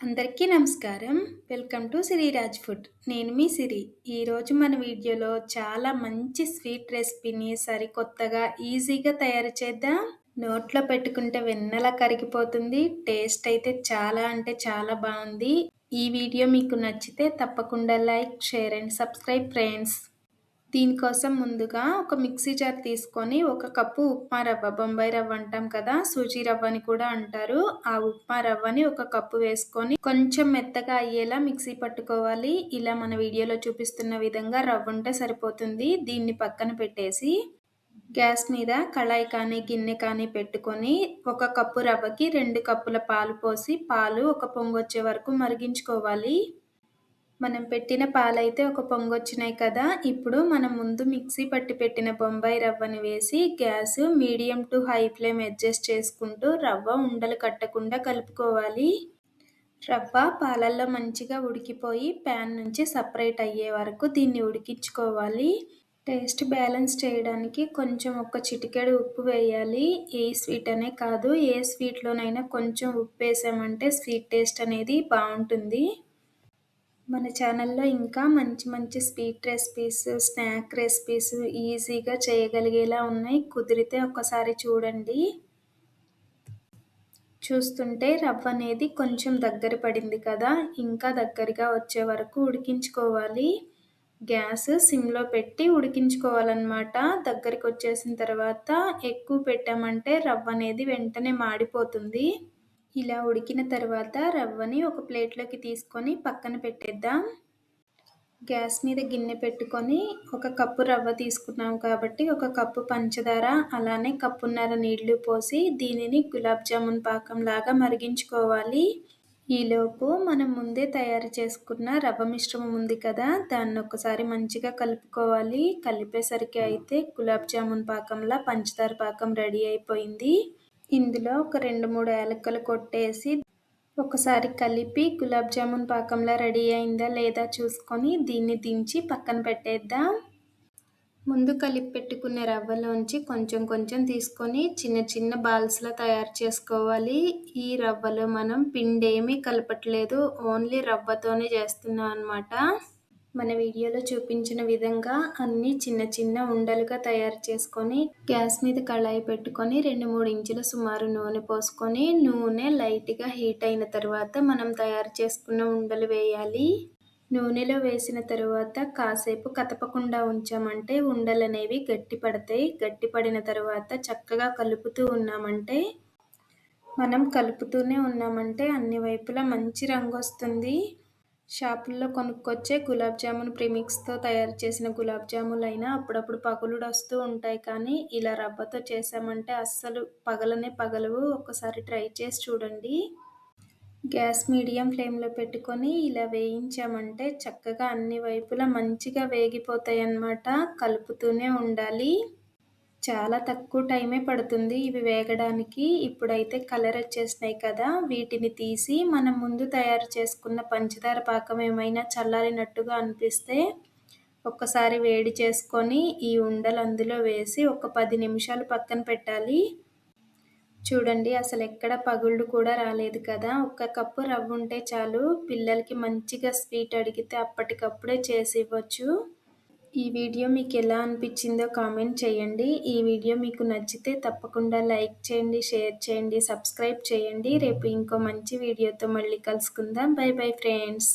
అందరికీ నమస్కారం. Welcome to Siriraj food. నేను మీ సిరి. ఈరోజు మన వీడియోలో చాలా మంచి స్వీట్ రెసిపీని సరికొత్తగా ఈజీగా తయారు చేద్దాం. నోట్లో పెట్టుకుంటే వెన్నలా కరిగిపోతుంది. టేస్ట్ అయితే చాలా అంటే చాలా బాగుంది. ఈ వీడియో మీకు నచ్చితే తప్పకుండా like share and subscribe friends. దీనికోసం ముందుగా ఒక మిక్సీ జార్ తీసుకొని ఒక కప్పు ఉప్మా రవ్వ బొంబాయి రవ్వ అంటాం కదా సూజీ రవ్వ అని కూడా అంటారు. ఆ ఉప్మా రవ్వని ఒక కప్పు వేసుకొని కొంచెం మెత్తగా అయ్యేలా మిక్సీ పట్టుకోవాలి. ఇలా మన వీడియోలో చూపిస్తున్న విధంగా రవ్వ ఉంటే సరిపోతుంది. దీన్ని పక్కన పెట్టేసి గ్యాస్ మీద కళాయి కానీ గిన్నె కానీ పెట్టుకొని ఒక కప్పు రవ్వకి రెండు కప్పుల పాలు పోసి పాలు ఒక పొంగు వచ్చే వరకు మరిగించుకోవాలి. మనం పెట్టిన పాలైతే ఒక పొంగొచ్చినాయి కదా. ఇప్పుడు మనం ముందు మిక్సీ పట్టి పెట్టిన బొంబాయి రవ్వని వేసి gas medium to high flame adjust చేసుకుంటూ రవ్వ ఉండలు కట్టకుండా కలుపుకోవాలి. రవ్వ పాలల్లో మంచిగా ఉడికిపోయి ప్యాన్ నుంచి సపరేట్ అయ్యే వరకు దీన్ని ఉడికించుకోవాలి. టేస్ట్ బ్యాలెన్స్ చేయడానికి కొంచెం ఒక చిటికెడు ఉప్పు వేయాలి. ఏ స్వీట్ అనే కాదు ఏ స్వీట్లోనైనా కొంచెం ఉప్పు వేసామంటే స్వీట్ టేస్ట్ అనేది బాగుంటుంది. మన ఛానల్లో ఇంకా మంచి మంచి స్వీట్ రెసిపీస్ స్నాక్ రెసిపీస్ ఈజీగా చేయగలిగేలా ఉన్నాయి. కుదిరితే ఒకసారి చూడండి. చూస్తుంటే రవ్వ అనేది కొంచెం దగ్గర పడింది కదా. ఇంకా దగ్గరగా వచ్చే వరకు ఉడికించుకోవాలి. గ్యాస్ సిమ్లో పెట్టి ఉడికించుకోవాలన్నమాట. దగ్గరికి వచ్చేసిన తర్వాత ఎక్కువ పెట్టామంటే రవ్వ అనేది వెంటనే మాడిపోతుంది. ఇలా ఉడికిన తర్వాత రవ్వని ఒక ప్లేట్లోకి తీసుకొని పక్కన పెట్టేద్దాం. గ్యాస్ మీద గిన్నె పెట్టుకొని ఒక కప్పు రవ్వ తీసుకున్నాం కాబట్టి ఒక కప్పు పంచదార అలానే కప్పున్నర నీళ్ళు పోసి దీనిని గులాబ్ జామున్ పాకం లాగా మరిగించుకోవాలి. ఈలోపు మనం ముందే తయారు చేసుకున్న రవ్వ మిశ్రమం ఉంది కదా దాన్ని ఒకసారి మంచిగా కలుపుకోవాలి. కలిపేసరికి అయితే గులాబ్ జామున్ పాకంలా పంచదార పాకం రెడీ అయిపోయింది. ఇందులో ఒక రెండు మూడు యాలక్కలు కొట్టేసి ఒకసారి కలిపి గులాబ్ జామున్ పాకంలా రెడీ అయిందా లేదా చూసుకొని దీన్ని దించి పక్కన పెట్టేద్దాం. ముందు కలిపి పెట్టుకున్న రవ్వలోంచి కొంచెం కొంచెం తీసుకొని చిన్న చిన్న బాల్స్లో తయారు చేసుకోవాలి. ఈ రవ్వలో మనం పిండి ఏమీ కలపట్లేదు. ఓన్లీ రవ్వతోనే చేస్తున్నాం అనమాట మన వీడియోలో చూపించిన విధంగా అన్ని చిన్న చిన్న ఉండలుగా తయారు చేసుకొని గ్యాస్ మీద కళాయి పెట్టుకొని రెండు మూడు ఇంచుల సుమారు నూనె పోసుకొని నూనె లైట్గా హీట్ అయిన తర్వాత మనం తయారు చేసుకున్న ఉండలు వేయాలి. నూనెలో వేసిన తరువాత కాసేపు కదపకుండా ఉంచామంటే ఉండలు అనేవి గట్టి పడతాయి. గట్టి పడిన తర్వాత చక్కగా కలుపుతూ ఉన్నామంటే మనం కలుపుతూనే ఉన్నామంటే అన్ని వైపులా మంచి రంగు వస్తుంది. షాపుల్లో కొనుక్కొచ్చే గులాబ్ జామున్ ప్రిమిక్స్తో తయారు చేసిన గులాబ్ జాములైనా అప్పుడప్పుడు పగులుడు వస్తూ ఉంటాయి కానీ ఇలా రవ్వతో చేసామంటే అస్సలు పగలనే పగలవు. ఒకసారి ట్రై చేసి చూడండి. గ్యాస్ మీడియం ఫ్లేమ్లో పెట్టుకొని ఇలా వేయించామంటే చక్కగా అన్ని వైపులా మంచిగా వేగిపోతాయి అన్నమాట కలుపుతూనే ఉండాలి. చాలా తక్కువ టైమే పడుతుంది ఇవి వేగడానికి. ఇప్పుడైతే కలర్ వచ్చేసినాయి కదా వీటిని తీసి మనం ముందు తయారు చేసుకున్న పంచదార పాకం ఏమైనా చల్లారినట్టుగా అనిపిస్తే ఒక్కసారి వేడి చేసుకొని ఈ ఉండలు అందులో వేసి ఒక పది నిమిషాలు పక్కన పెట్టాలి. చూడండి అసలు ఎక్కడ పగుళ్ళు కూడా రాలేదు కదా. ఒక్క కప్పు రవ్వ ఉంటే చాలు పిల్లలకి మంచిగా స్వీట్ అడిగితే అప్పటికప్పుడే చేసి ఇవ్వచ్చు. ఈ వీడియో మీకు ఎలా అనిపించిందో కామెంట్ చేయండి. ఈ వీడియో మీకు నచ్చితే తప్పకుండా లైక్ చేయండి షేర్ చేయండి సబ్స్క్రైబ్ చేయండి. రేపు ఇంకో మంచి వీడియోతో మళ్ళీ కలుసుకుందాం. Bye bye friends.